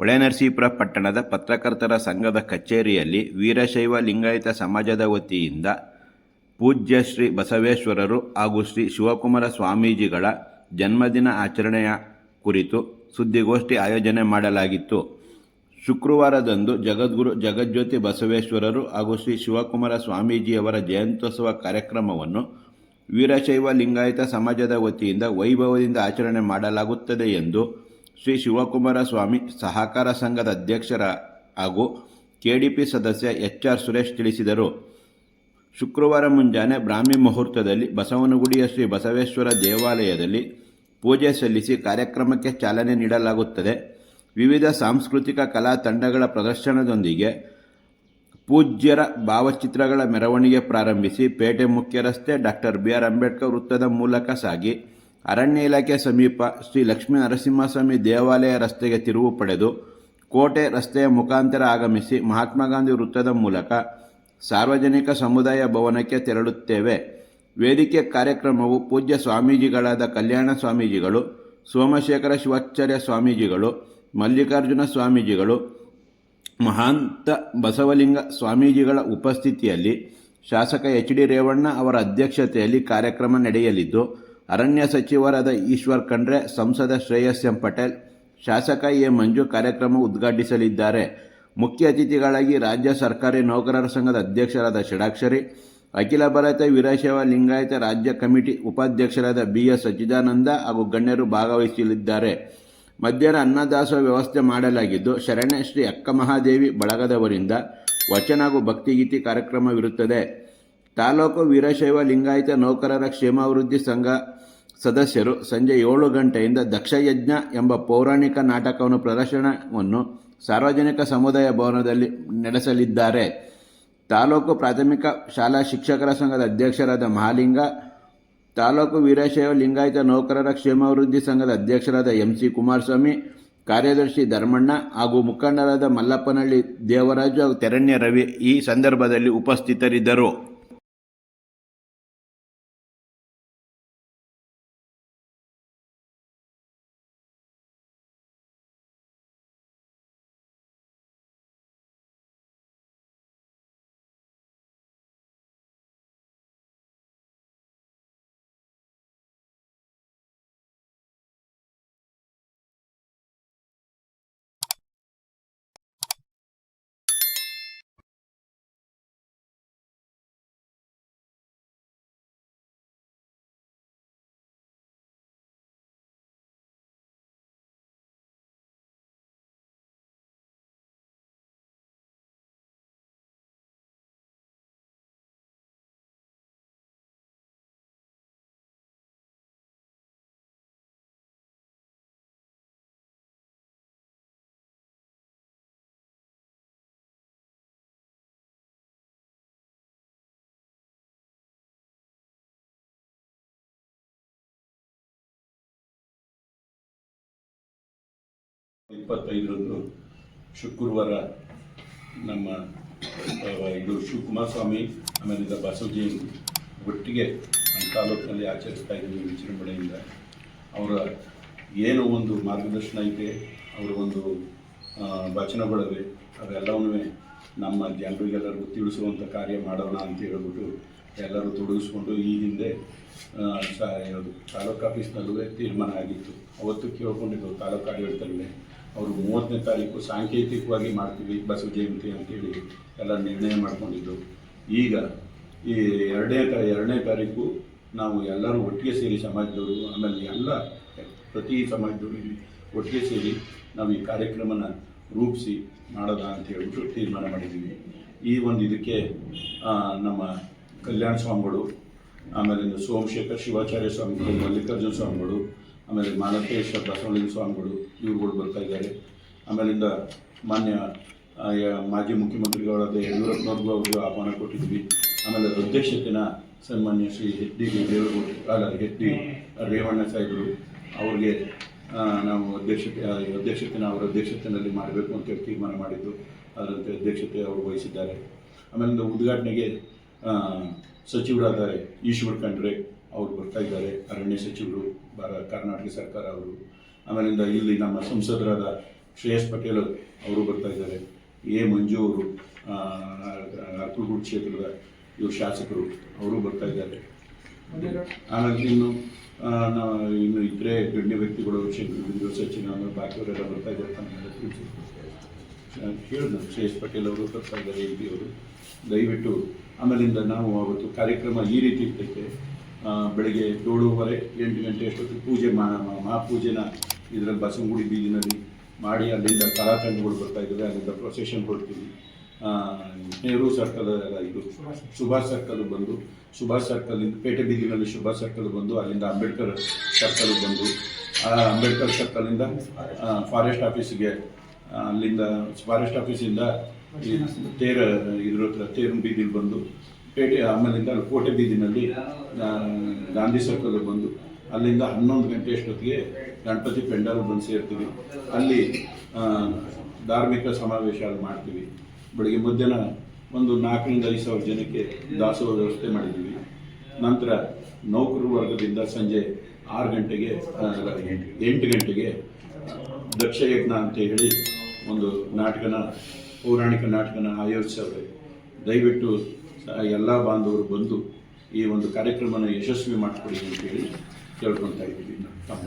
ಹೊಳೆನರಸೀಪುರ ಪಟ್ಟಣದ ಪತ್ರಕರ್ತರ ಸಂಘದ ಕಚೇರಿಯಲ್ಲಿ ವೀರಶೈವ ಲಿಂಗಾಯತ ಸಮಾಜದ ವತಿಯಿಂದ ಪೂಜ್ಯ ಶ್ರೀ ಬಸವೇಶ್ವರರು ಹಾಗೂ ಶ್ರೀ ಶಿವಕುಮಾರ ಸ್ವಾಮೀಜಿಗಳ ಜನ್ಮದಿನ ಆಚರಣೆಯ ಕುರಿತು ಸುದ್ದಿಗೋಷ್ಠಿ ಆಯೋಜನೆ ಮಾಡಲಾಗಿತ್ತು. ಶುಕ್ರವಾರದಂದು ಜಗದ್ಗುರು ಜಗಜ್ಯೋತಿ ಬಸವೇಶ್ವರರು ಹಾಗೂ ಶ್ರೀ ಶಿವಕುಮಾರ ಸ್ವಾಮೀಜಿಯವರ ಜಯಂತ್ಯೋತ್ಸವ ಕಾರ್ಯಕ್ರಮವನ್ನು ವೀರಶೈವ ಲಿಂಗಾಯತ ಸಮಾಜದ ವತಿಯಿಂದ ವೈಭವದಿಂದ ಆಚರಣೆ ಮಾಡಲಾಗುತ್ತದೆ ಎಂದು ಶ್ರೀ ಶಿವಕುಮಾರ ಸ್ವಾಮಿ ಸಹಕಾರ ಸಂಘದ ಅಧ್ಯಕ್ಷರ ಹಾಗೂ ಕೆಡಿಪಿ ಸದಸ್ಯ ಎಚ್ ಆರ್ ಸುರೇಶ್ ತಿಳಿಸಿದರು. ಶುಕ್ರವಾರ ಮುಂಜಾನೆ ಬ್ರಾಹ್ಮಿ ಮುಹೂರ್ತದಲ್ಲಿ ಬಸವನಗುಡಿಯ ಶ್ರೀ ಬಸವೇಶ್ವರ ದೇವಾಲಯದಲ್ಲಿ ಪೂಜೆ ಸಲ್ಲಿಸಿ ಕಾರ್ಯಕ್ರಮಕ್ಕೆ ಚಾಲನೆ ನೀಡಲಾಗುತ್ತದೆ. ವಿವಿಧ ಸಾಂಸ್ಕೃತಿಕ ಕಲಾ ತಂಡಗಳ ಪ್ರದರ್ಶನದೊಂದಿಗೆ ಪೂಜ್ಯರ ಭಾವಚಿತ್ರಗಳ ಮೆರವಣಿಗೆ ಪ್ರಾರಂಭಿಸಿ ಪೇಟೆ ಮುಖ್ಯ ರಸ್ತೆ ಡಾಕ್ಟರ್ ಬಿ ಆರ್ ಅಂಬೇಡ್ಕರ್ ವೃತ್ತದ ಮೂಲಕ ಸಾಗಿ ಅರಣ್ಯ ಇಲಾಖೆ ಸಮೀಪ ಶ್ರೀ ಲಕ್ಷ್ಮೀ ನರಸಿಂಹಸ್ವಾಮಿ ದೇವಾಲಯ ರಸ್ತೆಗೆ ತಿರುವು ಪಡೆದು ಕೋಟೆ ರಸ್ತೆಯ ಮುಖಾಂತರ ಆಗಮಿಸಿ ಮಹಾತ್ಮ ಗಾಂಧಿ ವೃತ್ತದ ಮೂಲಕ ಸಾರ್ವಜನಿಕ ಸಮುದಾಯ ಭವನಕ್ಕೆ ತೆರಳುತ್ತೇವೆ. ವೇದಿಕೆ ಕಾರ್ಯಕ್ರಮವು ಪೂಜ್ಯ ಸ್ವಾಮೀಜಿಗಳಾದ ಕಲ್ಯಾಣ ಸ್ವಾಮೀಜಿಗಳು, ಸೋಮಶೇಖರ ಶಿವಾಚಾರ್ಯ ಸ್ವಾಮೀಜಿಗಳು, ಮಲ್ಲಿಕಾರ್ಜುನ ಸ್ವಾಮೀಜಿಗಳು, ಮಹಾಂತ ಬಸವಲಿಂಗ ಸ್ವಾಮೀಜಿಗಳ ಉಪಸ್ಥಿತಿಯಲ್ಲಿ ಶಾಸಕ ಎಚ್ ಡಿ ರೇವಣ್ಣ ಅವರ ಅಧ್ಯಕ್ಷತೆಯಲ್ಲಿ ಕಾರ್ಯಕ್ರಮ ನಡೆಯಲಿದ್ದು ಅರಣ್ಯ ಸಚಿವರಾದ ಈಶ್ವರ್ ಖಂಡ್ರೆ, ಸಂಸದ ಶ್ರೇಯಸ್ ಎಂ ಪಟೇಲ್, ಶಾಸಕ ಎ ಮಂಜು ಕಾರ್ಯಕ್ರಮ ಉದ್ಘಾಟಿಸಲಿದ್ದಾರೆ. ಮುಖ್ಯ ಅತಿಥಿಗಳಾಗಿ ರಾಜ್ಯ ಸರ್ಕಾರಿ ನೌಕರರ ಸಂಘದ ಅಧ್ಯಕ್ಷರಾದ ಷಡಾಕ್ಷರಿ, ಅಖಿಲ ಭಾರತ ವೀರಶೈವ ಲಿಂಗಾಯತ ರಾಜ್ಯ ಕಮಿಟಿ ಉಪಾಧ್ಯಕ್ಷರಾದ ಬಿ ಎಸ್ ಸಚ್ಚಿದಾನಂದ ಹಾಗೂ ಗಣ್ಯರು ಭಾಗವಹಿಸಲಿದ್ದಾರೆ. ಮಧ್ಯಾಹ್ನ ಅನ್ನದಾಸೋಹ ವ್ಯವಸ್ಥೆ ಮಾಡಲಾಗಿದ್ದು ಶರಣ್ಯ ಶ್ರೀ ಅಕ್ಕಮಹಾದೇವಿ ಬಳಗದವರಿಂದ ವಚನ ಹಾಗೂ ಭಕ್ತಿಗೀತಿ ಕಾರ್ಯಕ್ರಮವಿರುತ್ತದೆ. ತಾಲೂಕು ವೀರಶೈವ ಲಿಂಗಾಯತ ನೌಕರರ ಕ್ಷೇಮಾಭಿವೃದ್ಧಿ ಸಂಘ ಸದಸ್ಯರು ಸಂಜೆ ಏಳು ಗಂಟೆಯಿಂದ ದಕ್ಷಯಜ್ಞ ಎಂಬ ಪೌರಾಣಿಕ ನಾಟಕವನ್ನು ಪ್ರದರ್ಶನವನ್ನು ಸಾರ್ವಜನಿಕ ಸಮುದಾಯ ಭವನದಲ್ಲಿ ನಡೆಸಲಿದ್ದಾರೆ. ತಾಲೂಕು ಪ್ರಾಥಮಿಕ ಶಾಲಾ ಶಿಕ್ಷಕರ ಸಂಘದ ಅಧ್ಯಕ್ಷರಾದ ಮಹಾಲಿಂಗ, ತಾಲೂಕು ವೀರಶೈವ ಲಿಂಗಾಯತ ನೌಕರರ ಕ್ಷೇಮಾಭಿವೃದ್ಧಿ ಸಂಘದ ಅಧ್ಯಕ್ಷರಾದ ಎಂ ಸಿ ಕುಮಾರಸ್ವಾಮಿ, ಕಾರ್ಯದರ್ಶಿ ಧರ್ಮಣ್ಣ ಹಾಗೂ ಮುಖಂಡರಾದ ಮಲ್ಲಪ್ಪನಹಳ್ಳಿ ದೇವರಾಜು ಹಾಗೂ ತೆರಣ್ಯ ರವಿ ಈ ಸಂದರ್ಭದಲ್ಲಿ ಉಪಸ್ಥಿತರಿದ್ದರು. ಇಪ್ಪತ್ತೈದರಂದು ಶುಕ್ರವಾರ ನಮ್ಮ ಇದು ಇದು ಶಿವಕುಮಾರಸ್ವಾಮಿ ಆಮೇಲೆ ಬಸವಜಿ ಒಟ್ಟಿಗೆ ನಮ್ಮ ತಾಲೂಕಿನಲ್ಲಿ ಆಚರಿಸ್ತಾ ಇದ್ದೀವಿ ವಿಜೃಂಭಣೆಯಿಂದ. ಅವರ ಏನು ಒಂದು ಮಾರ್ಗದರ್ಶನ ಐತೆ ಅವರ ಒಂದು ವಚನಗಳಿವೆ ಅವೆಲ್ಲವನ್ನೂ ನಮ್ಮ ಜನರಿಗೆಲ್ಲರಿಗೂ ತಿಳಿಸುವಂಥ ಕಾರ್ಯ ಮಾಡೋಣ ಅಂತ ಹೇಳ್ಬಿಟ್ಟು ಎಲ್ಲರೂ ತೊಡಗಿಸ್ಕೊಂಡು ಈ ಹಿಂದೆ ತಾಲೂಕು ಆಫೀಸ್ನಲ್ಲೂ ತೀರ್ಮಾನ ಆಗಿತ್ತು. ಅವತ್ತು ಕೇಳ್ಕೊಂಡಿದ್ದು ತಾಲೂಕು ಆಡಳಿತದಲ್ಲೇ ಅವರು ಮೂವತ್ತನೇ ತಾರೀಕು ಸಾಂಕೇತಿಕವಾಗಿ ಮಾಡ್ತೀವಿ ಬಸವ ಜಯಂತಿ ಅಂತೇಳಿ ಎಲ್ಲ ನಿರ್ಣಯ ಮಾಡಿಕೊಂಡಿದ್ದು. ಈಗ ಈ ಎರಡನೇ ತಾ, ಎರಡನೇ ತಾರೀಕು ನಾವು ಎಲ್ಲರೂ ಒಟ್ಟಿಗೆ ಸೇರಿ ಸಮಾಜದವರು, ಆಮೇಲೆ ಎಲ್ಲ ಪ್ರತಿ ಸಮಾಜದವರು ಒಟ್ಟಿಗೆ ಸೇರಿ ನಾವು ಈ ಕಾರ್ಯಕ್ರಮನ ರೂಪಿಸಿ ಮಾಡೋದ ಅಂತ ಹೇಳ್ಬಿಟ್ಟು ತೀರ್ಮಾನ ಮಾಡಿದ್ದೀವಿ. ಈ ಒಂದು ಇದಕ್ಕೆ ನಮ್ಮ ಕಲ್ಯಾಣ ಸ್ವಾಮಿಗಳು, ಆಮೇಲೆ ಸೋಮಶೇಖರ್ ಶಿವಾಚಾರ್ಯ ಸ್ವಾಮಿಗಳು, ಮಲ್ಲಿಕಾರ್ಜುನ ಸ್ವಾಮಿಗಳು ಆಮೇಲೆ ಮಾನಕೇಶ್ವರ ಬಸವಲಿಂಗ ಸ್ವಾಮಿಗಳು, ಇವರುಗಳು ಬರ್ತಾ ಇದ್ದಾರೆ. ಆಮೇಲಿಂದ ಮಾನ್ಯ ಮಾಜಿ ಮುಖ್ಯಮಂತ್ರಿಗಳಾದ ಯಡಿಯೂರಪ್ಪನವ್ರಿಗೂ ಅವರಿಗೆ ಆಹ್ವಾನ ಕೊಟ್ಟಿದ್ವಿ ಆಮೇಲೆ ಅದರ ಅಧ್ಯಕ್ಷತೆನ ಸನ್ಮಾನ್ಯ ಶ್ರೀ ಎಚ್ ಡಿ ದೇವೇಗೌಡರು ಅಲ್ಲ ಎಚ್ ಡಿ ರೇವಣ್ಣ ಸಾಹೇಬರು, ಅವ್ರಿಗೆ ನಾವು ಅಧ್ಯಕ್ಷತೆ ಅಧ್ಯಕ್ಷತೆನ ಅವರ ಅಧ್ಯಕ್ಷತೆಯಲ್ಲಿ ಮಾಡಬೇಕು ಅಂತೇಳಿ ತೀರ್ಮಾನ ಮಾಡಿದ್ದು. ಅದರಂತೆ ಅಧ್ಯಕ್ಷತೆ ಅವರು ವಹಿಸಿದ್ದಾರೆ. ಆಮೇಲೆ ಉದ್ಘಾಟನೆಗೆ ಸಚಿವರಾದ ಈಶ್ವರ್ ಖಂಡ್ರೆ ಅವರು ಬರ್ತಾ ಇದ್ದಾರೆ. ಅರಣ್ಯ ಸಚಿವರು. ಭಾರ ಕರ್ನಾಟಕ ಸರ್ಕಾರ ಅವರು. ಆಮೇಲಿಂದ ಇಲ್ಲಿ ನಮ್ಮ ಸಂಸದರಾದ ಶ್ರೇಯಸ್ ಪಟೇಲ್ ಅವರು ಬರ್ತಾ ಇದ್ದಾರೆ. ಎ ಮಂಜು ಅವರು ಅರ್ಕಲ್ಗೂಡ್ ಕ್ಷೇತ್ರದ ಇವರು ಶಾಸಕರು, ಅವರು ಬರ್ತಾ ಇದ್ದಾರೆ. ಆಮೇಲೆ ಇನ್ನು ಇನ್ನು ಇದ್ರೆ ಗಣ್ಯ ವ್ಯಕ್ತಿಗಳು ಶಂಕರ ಸಚಿನ್ ಆಮೇಲೆ ಬಾಕಿಯವರೆಲ್ಲ ಬರ್ತಾ ಇದ್ದಾರೆ ತಮ್ಮೆಲ್ಲ ತಿಳಿಸಿ. ಹೇಳಿದ ಶ್ರೇಯಸ್ ಪಟೇಲ್ ಅವರು ಬರ್ತಾ ಇದ್ದಾರೆ, ಎಂ ಪಿ ಅವರು. ದಯವಿಟ್ಟು ಆಮೇಲಿಂದ ನಾವು ಅವತ್ತು ಕಾರ್ಯಕ್ರಮ ಈ ರೀತಿ ಇರ್ತೈತೆ. ಬೆಳಗ್ಗೆ ಏಳುವರೆ, ಎಂಟು ಗಂಟೆ ಅಷ್ಟೊತ್ತಿಗೆ ಪೂಜೆ ಮಹಾಪೂಜೆನ ಇದರ ಬಸವನಗುಡಿ ಬೀದಿನಲ್ಲಿ ಮಾಡಿ ಅಲ್ಲಿಂದ ಕಲಾತಂಡಗಳು ಬರ್ತಾ ಇದ್ದಾವೆ, ಅಲ್ಲಿಂದ ಪ್ರೊಸೆಷನ್ ಕೊಡ್ತೀವಿ ನೆಹರು ಸರ್ಕಲ್ ಇದು, ಸುಭಾಷ್ ಸರ್ಕಲ್ ಬಂದು, ಸುಭಾಷ್ ಸರ್ಕಲ್ ಪೇಟೆ ಬೀದಿನಲ್ಲಿ ಸುಭಾಷ್ ಸರ್ಕಲ್ ಬಂದು, ಅಲ್ಲಿಂದ ಅಂಬೇಡ್ಕರ್ ಸರ್ಕಲ್ ಬಂದು, ಆ ಅಂಬೇಡ್ಕರ್ ಸರ್ಕಲಿಂದ ಫಾರೆಸ್ಟ್ ಆಫೀಸಿಗೆ ಅಲ್ಲಿಂದ ಫಾರೆಸ್ಟ್ ಆಫೀಸಿಂದ ತೇರ, ಇದ್ರ ಹತ್ರ ತೇರು ಬೀದಿಲಿ ಬಂದು ಪೇಟೆ ಆಮೇಲಿಂದ ಕೋಟೆ ಬೀದಿನಲ್ಲಿ ಗಾಂಧಿ ಸರ್ಕಲ್ ಬಂದು, ಅಲ್ಲಿಂದ ಹನ್ನೊಂದು ಗಂಟೆ ಅಷ್ಟೊತ್ತಿಗೆ ಗಣಪತಿ ಪೆಂಡಾಲ್ ಬಂದು ಸೇರ್ತೀವಿ. ಅಲ್ಲಿ ಧಾರ್ಮಿಕ ಸಮಾವೇಶ ಮಾಡ್ತೀವಿ. ಬೆಳಿಗ್ಗೆ ಮಧ್ಯಾಹ್ನ ಒಂದು ನಾಲ್ಕರಿಂದ ಐದು ಸಾವಿರ ಜನಕ್ಕೆ ದಾಸೋಹ ವ್ಯವಸ್ಥೆ ಮಾಡಿದ್ದೀವಿ. ನಂತರ ನೌಕರ ವರ್ಗದಿಂದ ಸಂಜೆ ಆರು ಗಂಟೆಗೆ ಎಂಟು ಗಂಟೆಗೆ ದಕ್ಷ ಯಜ್ಞ ಅಂತ ಹೇಳಿ ಒಂದು ನಾಟಕನ, ಪೌರಾಣಿಕ ನಾಟಕನ ಆಯೋಜಿಸವ್ರೆ. ದಯವಿಟ್ಟು ಎಲ್ಲ ಬಾಂಧವರು ಬಂದು ಈ ಒಂದು ಕಾರ್ಯಕ್ರಮನ ಯಶಸ್ವಿ ಮಾಡಿಕೊಡಿ ಅಂತೇಳಿ ಕೇಳ್ಕೊತಾ ಇದ್ದೀವಿ ತಮ್ಮ